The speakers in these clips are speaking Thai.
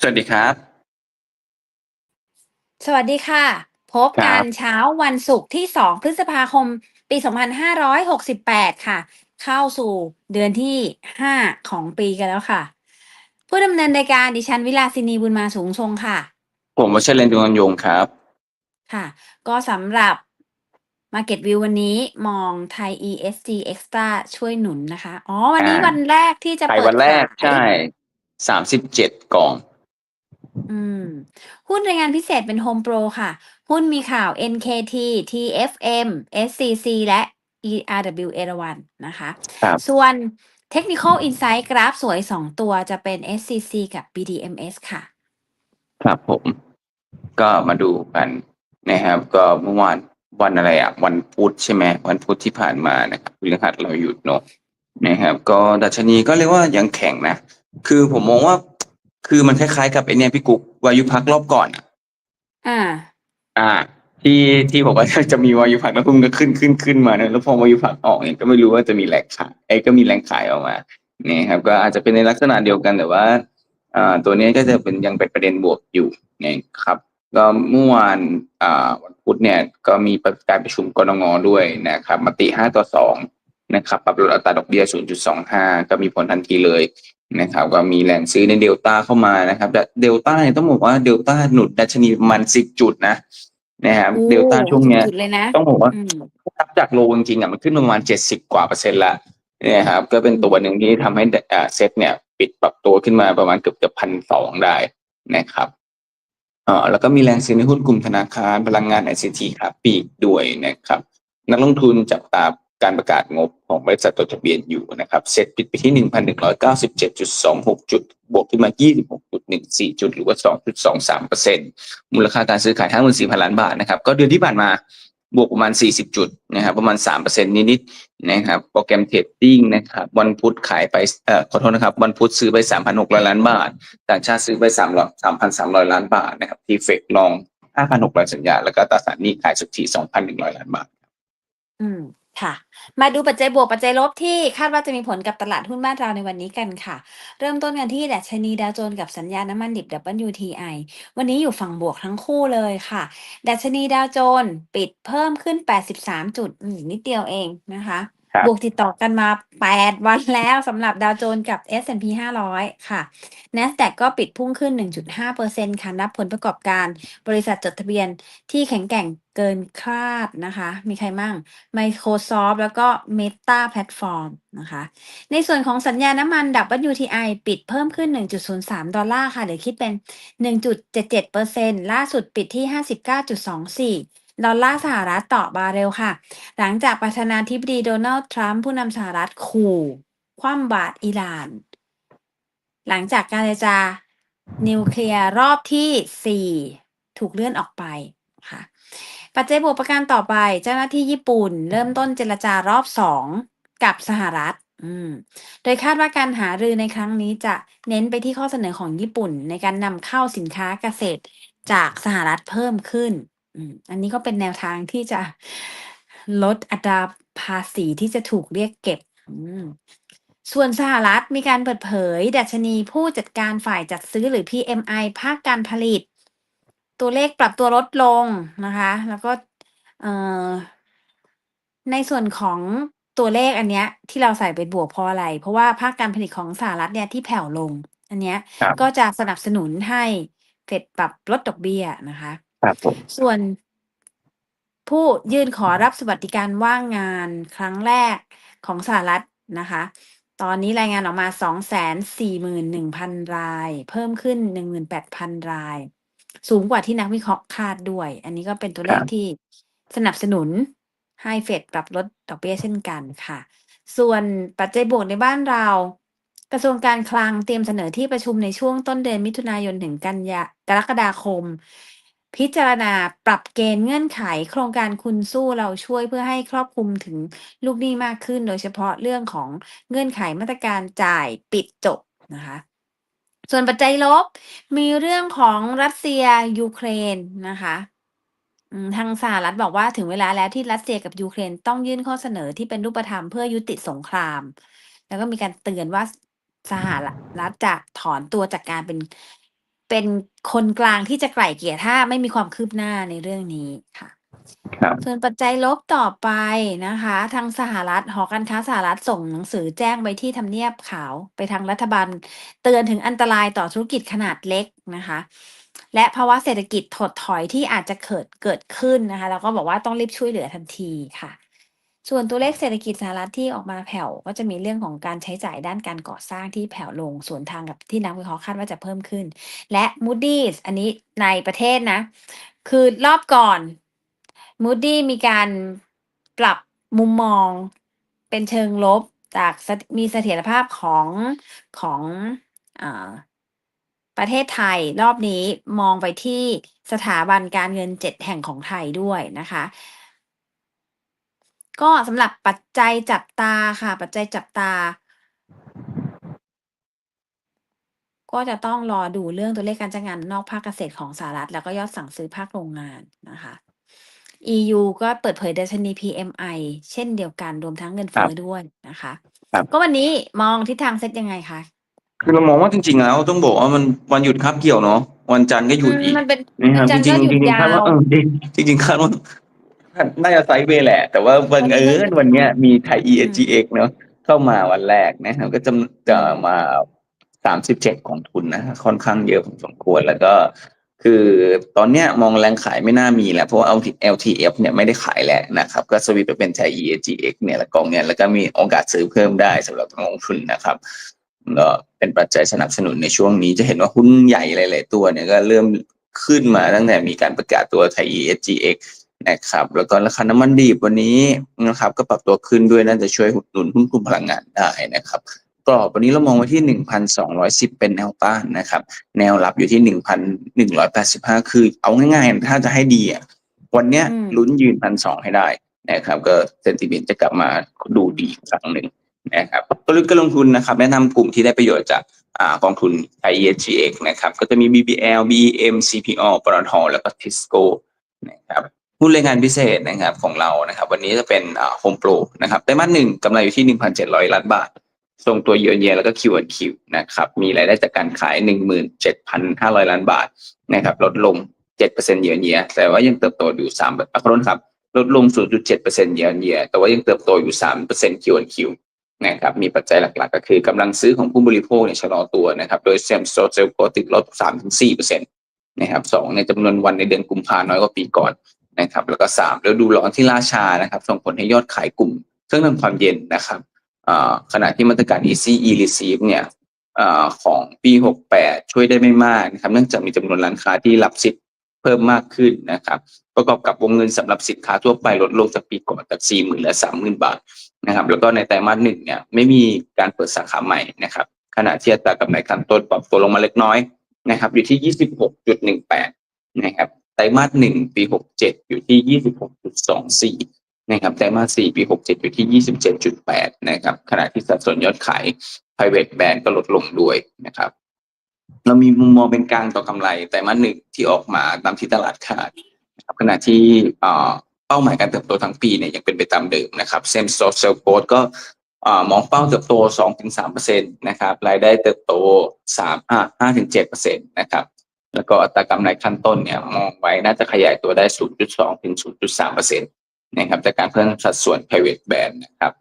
สวัสดีครับ สวัสดีค่ะ พบครักันบ เช้าวันศุกร์ที่ 2 พฤษภาคม ปี 2568 ค่ะ เข้าสู่เดือนที่ 5 ของปีกันแล้วค่ะ ผู้ดำเนินรายการดิฉันวิลาสินีบุญมาสูงทรงค่ะ ผมวัชเรนดวงยงครับ ค่ะ ก็สำหรับ Market View วันนี้มองไทย ESG Extra ช่วยหนุนนะคะ อ๋อ วันนี้อ่าวันแรกที่จะขายเปิดวันแรกขายใช่สามสิบเจ็ดกล่อง อืม หุ้นรายงานพิเศษเป็น Home Pro ค่ะ หุ้นมีข่าว NKT TFM SCC และ ERW เอราวันนะคะ ครับ ส่วน Technical Insight กราฟสวย 2 ตัวจะเป็น SCC กับ BDMs ค่ะ ครับผม ก็มาดูกันนะครับ ก็เมื่อวานวันอะไรอะ วันพุธใช่ไหมวันพุธที่ผ่านมานะครับพฤหัสเราหยุดเนอะนะครับ ก็ดัชนีก็เรียกว่ายังแข็งนะ คือผมมองว่า คือมันคล้ายๆกับไอเนี่ยพี่กุ๊กวายุพักรอบก่อนอะ อ่า อ่า ที่ที่บอกว่าจะมีวายุพักแล้วพุ่งก็ขึ้นขึ้นขึ้นมานะแล้วพอวายุพักออกเนี่ยก็ไม่รู้ว่าจะมีแรงขายไอ้ยก็มีแรงขายออกมานี่ครับ ก็อาจจะเป็นในลักษณะเดียวกันแต่ว่าอ่าตัวนี้ก็จะเป็นยังเป็นประเด็นบวกอยู่นะครับก็เมื่อวานอ่าวันพุธเนี่ยก็มีการประชุมกรงงด้วยนะครับมติห้าต่อสองนะครับปรับลดอัตราดอกเบี้ย 0.25 ก็มีผลทันทีเลย นะครับก็มีแรงซื้อในเดลต้าเข้ามานะครับแต่เดลต้าเนี่ยต้องบอกว่าเดลต้าหนุนดัชนีประมันสิบจุดนะนะครับโอ้เดลต้าช่วงเนี้ยสุดเลยนะต้องบอกว่าอืมนับจากโลจริงๆอะมันขึ้นประมาณเจ็ดสิบกว่าเปอร์เซ็นต์ละเนี่ยครับก็เป็นตัวหนึ่งที่ทำให้อ่าเซ็ตเนี่ย ปิดปรับตัวขึ้นมาประมาณเกือบเกือบพันสองได้นะครับเอ่อแล้วก็มีแรงซื้อในหุ้นกลุ่มธนาคารพลังงานไอซีทีครับปีกด้วยนะครับ นักลงทุนจับตา การประกาศงบของบริษัทจดทะเบียนอยู่นะครับ เซ็ตปิดไปที่หนึ่งพันหนึ่งร้อยเก้าสิบเจ็ดจุดสองหกจุด บวกขึ้นมายี่สิบหกจุดหนึ่งสี่จุด หรือว่าสองจุดสองสามเปอร์เซ็นมูลค่าการซื้อขายห้าหมื่นสี่พันล้านบาทนะครับ ก็เดือนที่ผ่านมาบวกประมาณ 40 จุดนะครับ ประมาณ 3%นิดๆนะครับ โปรแกรมเทรดดิ้งนะครับ วันพุธขายไปเอ่อขอโทษนะครับ วันพุธซื้อไป 3,600 ล้านบาท ต่างชาติซื้อไป3 3,300 ล้านบาทนะครับ ที่เฟกลอง 5,600 สัญญา แล้วก็ตราสารหนี้ขายสุทธิ 2,100 ล้านบาท อืม ค่ะ มาดูปัจจัยบวกปัจจัยลบที่คาดว่าจะมีผลกับตลาดหุ้นบ้านเราในวันนี้กันค่ะ เริ่มต้นกันที่ดัชนีดาวโจนส์กับสัญญาน้ำมันดิบ WTI วันนี้อยู่ฝั่งบวกทั้งคู่เลยค่ะ ดัชนีดาวโจนส์ปิดเพิ่มขึ้น 83 จุดนิดเดียวเองนะคะ ครับ บวกติดต่อกันมา 8 วันแล้วสำหรับดาวโจนส์กับ S&P 500 ค่ะ NASDAQ ก็ปิดพุ่งขึ้น 1.5%ค่ะนับผลประกอบการบริษัทจดทะเบียนที่แข็งแกร่งเกินคาดนะคะ มีใครมั่ง Microsoft แล้วก็ Meta Platform นะคะ ในส่วนของสัญญาน้ำมัน WTI ปิดเพิ่มขึ้น 1.03 ดอลลาร์ค่ะหรือคิดเป็น 1.77%ล่าสุดปิดที่ 59.24 ดอลลาร์สหรัฐต่อบาเรลค่ะ หลังจากประธานาธิบดีโดนัลด์ทรัมป์ผู้นำสหรัฐขู่คว่ำบาตรอิหร่าน หลังจากการเจรจานิวเคลียร์รอบที่ 4 ถูกเลื่อนออกไปค่ะ ปัจจัยบวกประการต่อไปเจ้าหน้าที่ญี่ปุ่น เริ่มต้นเจรจารอบ 2 กับสหรัฐโดยคาดว่าการหารือในครั้งนี้จะเน้นไปที่ข้อเสนอของญี่ปุ่น ในการนำเข้าสินค้าเกษตรจากสหรัฐเพิ่มขึ้น มอันนี้ก็เป็นแนวทางที่จะลดอัตราภาษีที่จะถูกเรียกเก็บ อืมส่วนสหรัฐมีการเปิดเผย ดัชนีผู้จัดการฝ่ายจัดซื้อหรือ PMI ภาคการผลิต ตัวเลขปรับตัวลดลงนะคะ แล้วก็เอ่อในส่วนของตัวเลขอันเนี้ย ที่เราใส่เป็นบวกเพราะอะไร เพราะว่าภาคการผลิตของสหรัฐเนี่ยที่แผ่วลง อันเนี้ยครับก็จะสนับสนุนให้เฟดปรับลดดอกเบี้ยนะคะ ครับผม ส่วนผู้ยื่นขอรับสวัสดิการว่างงานครั้งแรกของสหรัฐนะคะ ตอนนี้รายงานออกมา 241,000 ราย เพิ่มขึ้น 18,000 ราย สูงกว่าที่นักวิเคราะห์คาดด้วย อันนี้ก็เป็นตัวเลขครับที่สนับสนุนให้เฟดปรับลดดอกเบี้ยเช่นกันค่ะ ส่วนปัจจัยบวกในบ้านเรา กระทรวงการคลังเตรียมเสนอที่ประชุมในช่วงต้นเดือนมิถุนายนถึงกันยากรกฎาคม พิจารณาปรับเกณฑ์เงื่อนไข โครงการคุณสู้เราช่วยเพื่อให้ครอบคลุมถึงลูกหนี้มากขึ้น โดยเฉพาะเรื่องของเงื่อนไขมาตรการจ่ายปิดจบนะคะ ส่วนปัจจัยลบมีเรื่องของรัสเซียยูเครนนะคะทางสหรัฐบอกว่าถึงเวลาแล้วที่รัสเซียกับยูเครนต้องยื่นข้อเสนอที่เป็นรูปธรรมเพื่อยุติสงคราม แล้วก็มีการเตือนว่าสหรัฐจะถอนตัวจากการเป็น เป็นคนกลางที่จะไกล่เกลี่ยถ้าไม่มีความคืบหน้าในเรื่องนี้ค่ะครับส่วนปัจจัยลบต่อไปนะคะ ทางสหรัฐหอการค้าสหรัฐส่งหนังสือแจ้งไปที่ทำเนียบขาวไปทางรัฐบาล เตือนถึงอันตรายต่อธุรกิจขนาดเล็กนะคะ และภาวะเศรษฐกิจถดถอยที่อาจจะเกิดเกิดขึ้นนะคะ แล้วก็บอกว่าต้องรีบช่วยเหลือทันทีค่ะ ส่วนตัวเลขเศรษฐกิจสหรัฐที่ออกมาแผ่วก็จะมีเรื่องของการใช้จ่ายด้านการก่อสร้างที่แผ่วลงส่วนทางกับที่นักวิเคราะห์คาดว่าจะเพิ่มขึ้น และ Moody's อันนี้ในประเทศนะ คือรอบก่อน Moody มีการปรับมุมมองเป็นเชิงลบจากมีเสถียรภาพของของอประเทศไทยรอบนี้มองไปที่สถาบันการเงินเจ็ดแห่งของไทยด้วยนะคะ ก็สำหรับปัจจัยจับตาค่ะ ปัจจัยจับตา ก็จะต้องรอดูเรื่องตัวเลขการจ้างงานนอกภาคเกษตรของสหรัฐ แล้วก็ยอดสั่งซื้อภาคโรงงานนะคะ EU ก็เปิดเผยดัชนี PMI เช่นเดียวกันรวมทั้งเงินครัเฟ้บอด้วยนะคะ ครับ ก็วันนี้มองทิศทางเซ็ตยังไงคะคือเรามองว่าจริงๆแล้วต้องบอกว่ามันวันหยุดคาบเกี่ยวเนาะวันจันทร์ก็หยุดอืมอีกมันเป็น นะครับวันจัจนทร์ริงก็หยุดๆจริงๆคาดว่าาวเออจริงจริงๆคาดว่า น่าจะไซด์เวย์แหละ แต่ว่าบังเอิญวันเนี้ยมีไทย ESGX เนาะเข้ามาวันแรกนะครับก็จะจะมาสามสิบเจ็ดของทุนนะค่อนข้างเยอะพอสมควรแล้วก็คือตอนเนี้ยมองแรงขายไม่น่ามีแล้ว เพราะว่า LTF เนี่ยไม่ได้ขายแล้วนะครับ ก็สวิตไปเป็นไทย ESGX เนี่ยและกองเนี่ยแล้วก็มีโอกาสซื้อเพิ่มได้สำหรับนักลงทุนนะครับก็เป็นปัจจัยสนับสนุนในช่วงนี้จะเห็นว่าหุ้นใหญ่หลาย ๆ ตัวเนี่ยก็เริ่มขึ้นมาตั้งแต่มีการประกาศตัวไทย ESGX นะครับแล้วก็ราคาน้ำมันดิบวันนี้นะครับก็ปรับตัวขึ้นด้วยน่าจะช่วยหนุนหุ้นกลุ่มพลังงานได้นะครับกรอบวันนี้เรามองไว้ที่ 1,210 เป็นแนวต้านนะครับ แนวรับอยู่ที่ 1,185 คือเอาง่ายๆ ถ้าจะให้ดีอะวันเนี้ยอืมลุ้นยืนพันสองให้ได้นะครับ ก็เซนติเมนต์จะกลับมาดูดีอีกครั้งหนึ่งนะครับกลยุทธ์การลงทุนนะครับ แนะนำกลุ่มที่ได้ประโยชน์จากอ่ากองทุน IESGX นะครับ ก็จะมี BBL BEM CPO ปตทแล้วก็ Tisco นะครับ หุ้นรายงานพิเศษนะครับของเรานะครับ วันนี้จะเป็นอ่า Home Pro นะครับไตรมาสหนึ่งกำไรอยู่ที่ 1,700 ล้านบาท ทรงตัวเยือะๆแล้วก็ Q&Q นคิวนะครับมีรายได้จากการขาย 17,500 ล้านบาทนะครับลดลง 7%เยือะๆแต่ว่ายังเติบโตอยู่3แบบขอโทษครับลดลง 0.7%เยือะๆแต่ว่ายังเติบโตอยู่3% Q&Q นคิวนะครับมีปัจจัยหลักๆ ก็คือกำลังซื้อของผู้บริโภคเนี่ยชะลอตัวนะครับโดยเซมโซเซลโกติดลบ3-4%นะครับสองในจำนวนวันในเดือนกุมภาน้อยกว่าปีก่อน นะครับ แล้วก็สามแล้วดูร้อนที่ล่าช้านะครับ ส่งผลให้ยอดขายกลุ่มเครื่องทำความเย็นนะครับขณะที่มาตรการ Easy e receive เนี่ยอของปี 68 ช่วยได้ไม่มากนะครับ เนื่องจากมีจำนวนร้านค้าที่รับสิทธิ์เพิ่มมากขึ้นนะครับ ประกอบกับวงเงินสำหรับสินค้าทั่วไปลดลงจากปีก่อนจาก 40,000เหลือ30,000 บาทนะครับ แล้วก็ในไตรมาสหนึ่งเนี่ยไม่มีการเปิดสาขาใหม่นะครับ ขณะที่อัตรากำไรขั้นต้นปรับตัวลงมาเล็กน้อยนะครับ อยู่ที่ 26.18 นะครับ ไตรมาสหนึ่งปี67อยู่ที่26.24นะครับไตรมาสสี่ปี67อยู่ที่27.8นะครับขณะที่สัดส่วนยอดขาย private brand ก็ลดลงด้วยนะครับเรามีมุมมองเป็นกลางต่อกำไรไตรมาสหนึ่งที่ออกมาตามที่ตลาดคาดขณะที่เป้าหมายการเติบโตทั้งปีเนี่ยยังเป็นไปตามเดิมนะครับเซมโซเซลโกดก็มองเป้าเติบโต 2-3%นะครับรายได้เติบโต3-5-7%นะครับ แล้วก็อัตรากำไรขั้นต้นเนี่ยมองไว้น่าจะขยายตัวได้ 0.2 ถึง 0.3%นะครับจากการเพิ่มสัดส่วน private brand นะครับ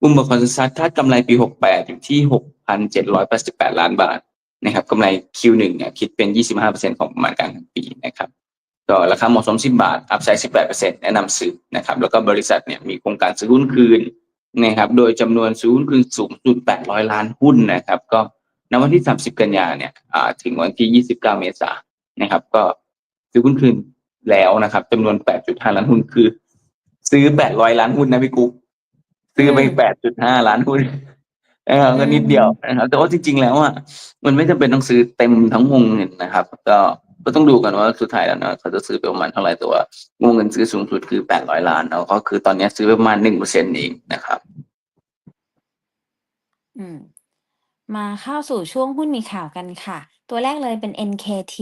กลุ่มบริษัทซัดคาดกำไรปี 68 อยู่ที่ 6,788 ล้านบาทนะครับกำไร Q1 เนี่ยคิดเป็น 25%ของประมาณการทั้งปีนะครับก็ราคาเหมาะสม 10 บาท อัพไซด์ 18%แนะนำซื้อนะครับแล้วก็บริษัทเนี่ยมีโครงการซื้อหุ้นคืนนะครับโดยจำนวนซื้อหุ้นคืนสูงสุด 800 ล้านหุ้นนะครับก็ ณวันที่ 30 กันยาเนี่ยอ่าถึงวันที่ 29 เมษายนนะครับ ก็ซื้อหุ้นคืนแล้วนะครับจำนวน 8.5 ล้านหุ้นคือ ซื้อ 800 ล้านหุ้นนะพี่กุ๊กซื้อไป 8.5 ล้านหุ้นนะครับก็นิดเดียวนะครับ แต่ว่าจริง ๆ แล้วอะมันไม่จำเป็นต้องซื้อเต็มทั้งวงเงินนะครับ ก็ก็ต้องดูกันว่าสุดท้ายแล้วนะเขาจะซื้อไปประมาณเท่าไหร่แต่ว่าวงเงินซื้อสูงสุดคือ 800 ล้านแล้วก็คือตอนนี้ซื้อไปประมาณ1%เองนะครับ อืม มาเข้าสู่ช่วงหุ้นมีข่าวกันค่ะ ตัวแรกเลยเป็น NKT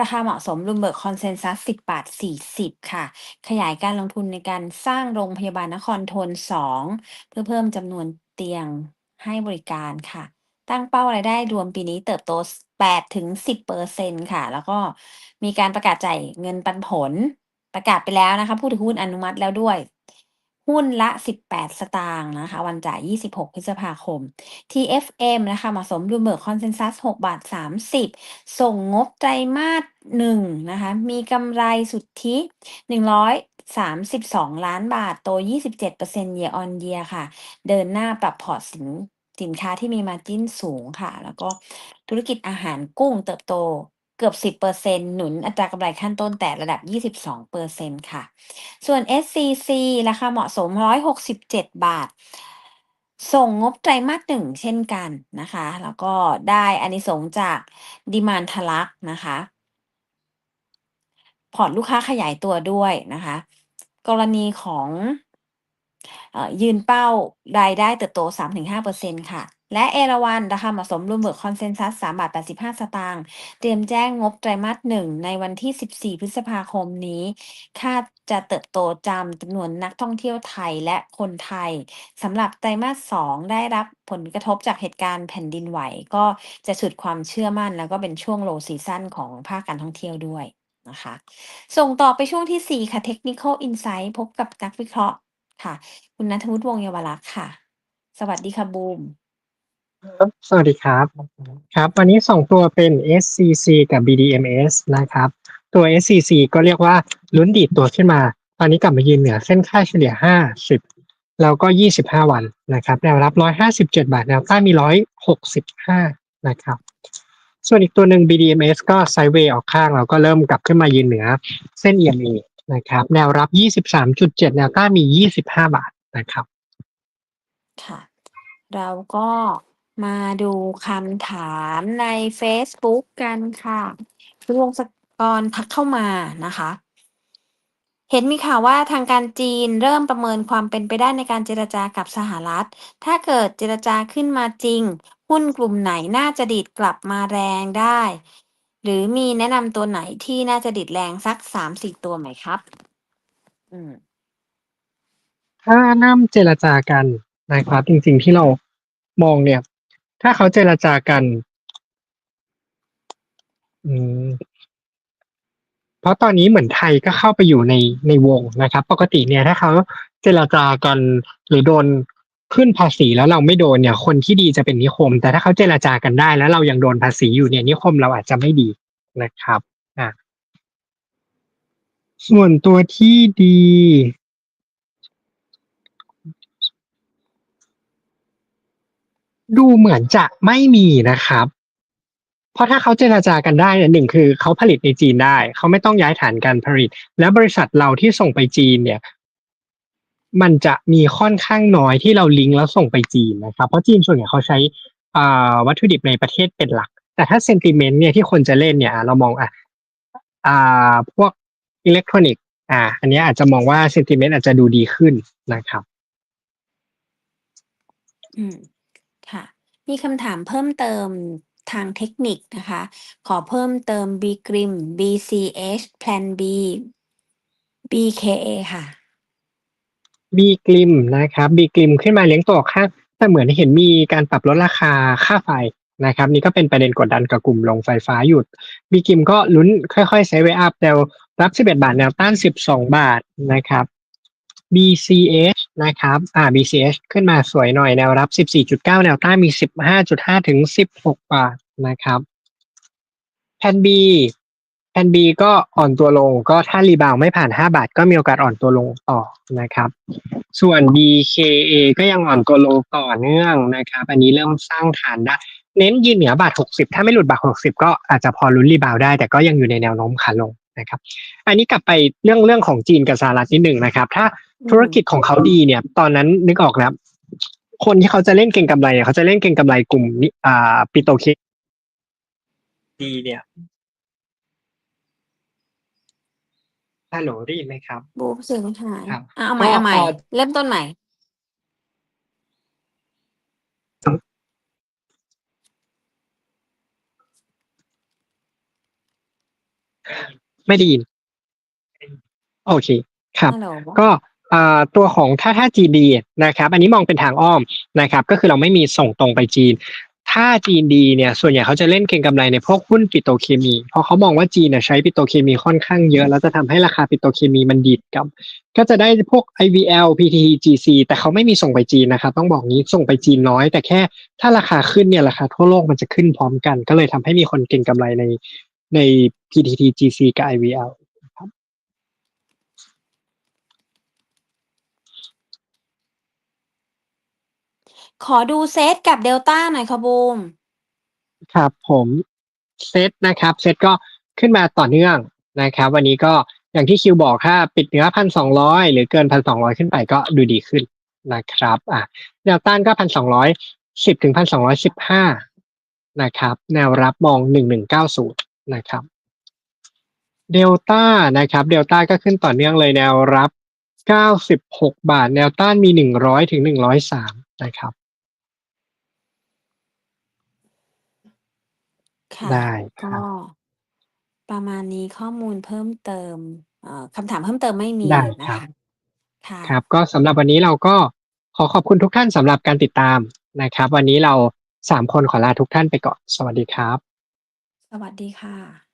ราคาเหมาะสม Bloomberg Consensus 10 บาท 40 ค่ะ ขยายการลงทุนในการสร้างโรงพยาบาลนครทน 2 เพื่อเพิ่มจำนวนเตียงให้บริการค่ะ ตั้งเป้ารายได้รวมปีนี้เติบโต 8 ถึง 10เปอร์เซ็นค่ะ แล้วก็มีการประกาศจ่ายเงินปันผล ประกาศไปแล้วนะคะ ผู้ถือหุ้นอนุมัติแล้วด้วย หุ้นละ 18 สตางค์นะคะ วันจ่าย 26 พฤษภาคม TFM นะคะมาสมรูเบิร์กคอนเซนซัส6บาท 30 ส่งงบไตรมาสหนึ่งนะคะ มีกำไรสุทธิ 132 ล้านบาท โต 27% year on year ค่ะ เดินหน้าปรับพอร์ตสินสินค้าที่มีมาจิ้นสูงค่ะ แล้วก็ธุรกิจอาหารกุ้งเติบโต เกือบ 10%หนุนอัตรากำไรขั้นต้นแต่ระดับ 22%ค่ะ ส่วน SCC ราคาเหมาะสม 167 บาท ส่งงบไตรมาสหนึ่งเช่นกันนะคะ แล้วก็ได้อานิสงจากดีมานทะลักนะคะ พอร์ตลูกค้าขยายตัวด้วยนะคะ กรณีของอยืนเป้ารายได้เติบโต 3-5%ค่ะ และเอราวันราคาเหมาะสมรวมเบิกคอนเซนซัส3บาท85สตางค์เตรียมแจ้งงบไตรมาสหนึ่งในวันที่14พฤษภาคมนี้ คาดจะเติบโตจำจำนวนนักท่องเที่ยวไทยและคนไทยสำหรับไตรมาส2ได้รับผลกระทบจากเหตุการณ์แผ่นดินไหว ก็จะฉุดความเชื่อมั่น แล้วก็เป็นช่วงโลซีซั่นของภาคการท่องเที่ยวด้วยนะคะ ส่งต่อไปช่วงที่ 4 ค่ะ Technical Insight พบกับนักวิเคราะห์ค่ะ คุณนัทวุฒิวงศ์เยาวรักษ์ค่ะ สวัสดีค่ะบูม ครับสวัสดีครับ ครับ วันนี้ส่งตัวเป็น SCC กับ BDMs นะครับ ตัว SCC ก็เรียกว่าลุ้นดีดตัวขึ้นมา ตอนนี้กลับมายืนเหนือเส้นค่าเฉลี่ย 50 แล้วก็ 25 วันนะครับ แนวรับ 157 บาท แนวต้านมี 165 นะครับ ส่วนอีกตัวหนึ่ง BDMs ก็ไซด์เวย์ออกข้างแล้วก็เริ่มกลับขึ้นมายืนเหนือเส้น EMA นะครับ แนวรับ 23.7 แนวต้านมี 25 บาทนะครับ ค่ะ เราก็ มาดูคำถามใน Facebook กันค่ะคุณวงศกรทักเข้ามานะคะ เห็นมีข่าวว่าทางการจีนเริ่มประเมินความเป็นไปได้ในการเจรจากับสหรัฐ ถ้าเกิดเจรจาขึ้นมาจริง หุ้นกลุ่มไหนน่าจะดีดกลับมาแรงได้ หรือมีแนะนำตัวไหนที่น่าจะดีดแรงสักสามสี่ตัวไหมครับ อืมถ้าน่ำเจรจากันนะครับจริงๆที่เรามองเนี่ย ถ้าเขาเจรจากัน อืม เพราะตอนนี้เหมือนไทยก็เข้าไปอยู่ในในวงนะครับ ปกติเนี่ย ถ้าเขาเจรจากันหรือโดนขึ้นภาษีแล้วเราไม่โดนเนี่ย คนที่ดีจะเป็นนิคม แต่ถ้าเขาเจรจากันได้แล้วเรายังโดนภาษีอยู่เนี่ยนิคมเราอาจจะไม่ดีนะครับ อะส่วนตัวที่ดี ดูเหมือนจะไม่มีนะครับ เพราะถ้าเขาเจราจากันได้เนี่ยหนึ่งคือเขาผลิตในจีนได้ เขาไม่ต้องย้ายฐานการผลิต และบริษัทเราที่ส่งไปจีนเนี่ย มันจะมีค่อนข้างน้อยที่เราลิงก์แล้วส่งไปจีนนะครับ เพราะจีนส่วนใหญ่เขาใช้วัตถุดิบในประเทศเป็นหลัก แต่ถ้าเซนติเมนต์เนี่ยที่คนจะเล่นเนี่ย เรามองอะอ่าพวกอิเล็กทรอนิกส์อ่า อันนี้อาจจะมองว่าเซนติเมนต์อาจจะดูดีขึ้นนะครับ อืม มีคำถามเพิ่มเติมทางเทคนิคนะคะ ขอเพิ่มเติม B กริม BCH Plan B BKA ค่ะบีกลิมนะครับบีกลิมขึ้นมาเลี้ยงตัวอกข้างแต่เหมือนเห็นมีการปรับลดราคาค่าไฟนะครับ นี่ก็เป็นประเด็นกดดันกับกลุ่มลงไฟฟ้าอยู่บีกิมก็ลุ้นค่อยๆไซด์เวอัพแนวรับ 11 บาทแนวต้าน 12 บาทนะครับ BCH นะครับอ่า BCH ขึ้นมาสวยหน่อยแนวรับ 14.9 แนวต้านมี 15.5 ถึง 16 บาทนะครับแพน B แพน B ก็อ่อนตัวลงก็ถ้ารีบาวไม่ผ่าน 5 บาท ก็มีโอกาสอ่อนตัวลงต่อนะครับ ส่วน BKA ก็ยังอ่อนตัวลงต่อเนื่องนะครับ อันนี้เริ่มสร้างฐานได้เน้นยืนเหนือบาท 60 ถ้าไม่หลุดบาท 60 ก็อาจจะพอลุ้นรีบาวได้ แต่ก็ยังอยู่ในแนวโน้มขาลง นะครับ อันนี้กลับไปเรื่องเรื่องของจีนกับสหรัฐนิดหนึ่งนะครับ ถ้าธุรกิจของเขาดีเนี่ย ตอนนั้นนึกออกแล้ว คนที่เขาจะเล่นเก่งกำไรเนี่ยเขาจะเล่นเก่งกำไรกลุ่มนี้อ่าปิโตรเคดีเนี่ยฮัลโหลได้ยินไหมครับบูเสียงหายครับอะเอาใหม่ก็เอาใหม่พอเริ่มต้นใหม่ ไม่ได้ยิน โอเค ครับ ฮัลโหลก็อ่าตัวของถ้าถ้า GD นะครับ อันนี้มองเป็นทางอ้อมนะครับ ก็คือเราไม่มีส่งตรงไปจีน ถ้าจีนดีเนี่ย ส่วนใหญ่เขาจะเล่นเก็งกำไรในพวกหุ้นปิโตรเคมี เพราะเขามองว่าจีนน่ะใช้ปิโตรเคมีค่อนข้างเยอะ แล้วจะทำให้ราคาปิโตรเคมีมันดีดกลับ ก็จะได้พวก IVL PTTGC แต่เขาไม่มีส่งไปจีนนะครับ ต้องบอกงี้ส่งไปจีนน้อย แต่แค่ถ้าราคาขึ้นเนี่ยราคาทั่วโลกมันจะขึ้นพร้อมกัน ก็เลยทำให้มีคนเก็งกำไรใน ใน PTTGC กับ IVL ขอดูเซตกับเดลต้าหน่อยค่ะบูม ครับผมเซตนะครับเซตก็ขึ้นมาต่อเนื่องนะครับ วันนี้ก็อย่างที่คิวบอกถ้าปิดเหนือพันสองร้อยหรือเกินพันสองร้อยขึ้นไปก็ดูดีขึ้นนะครับอะแนวต้านก็พันสองร้อยสิบถึงพันสองร้อยสิบห้านะครับ แนวรับมองหนึ่งหนึ่งเก้าศูนย์ นะครับเดลต้านะครับเดลต้าก็ขึ้นต่อเนื่องเลยแนวรับเก้าสิบหกบาท แนวต้านมีหนึ่งร้อยถึงหนึ่งร้อยสามนะครับ ค่ะได้คก็รับ ประมาณนี้ข้อมูลเพิ่มเติมเอ่อคำถามเพิ่มเติมไม่มีได้นะครัคะ บ ค่ะ ครับก็สำหรับวันนี้เราก็ขอขอบคุณทุกท่านสำหรับการติดตามนะครับ วันนี้เราสามคนขอลาทุกท่านไปก่อน สวัสดีครับ สวัสดีค่ะ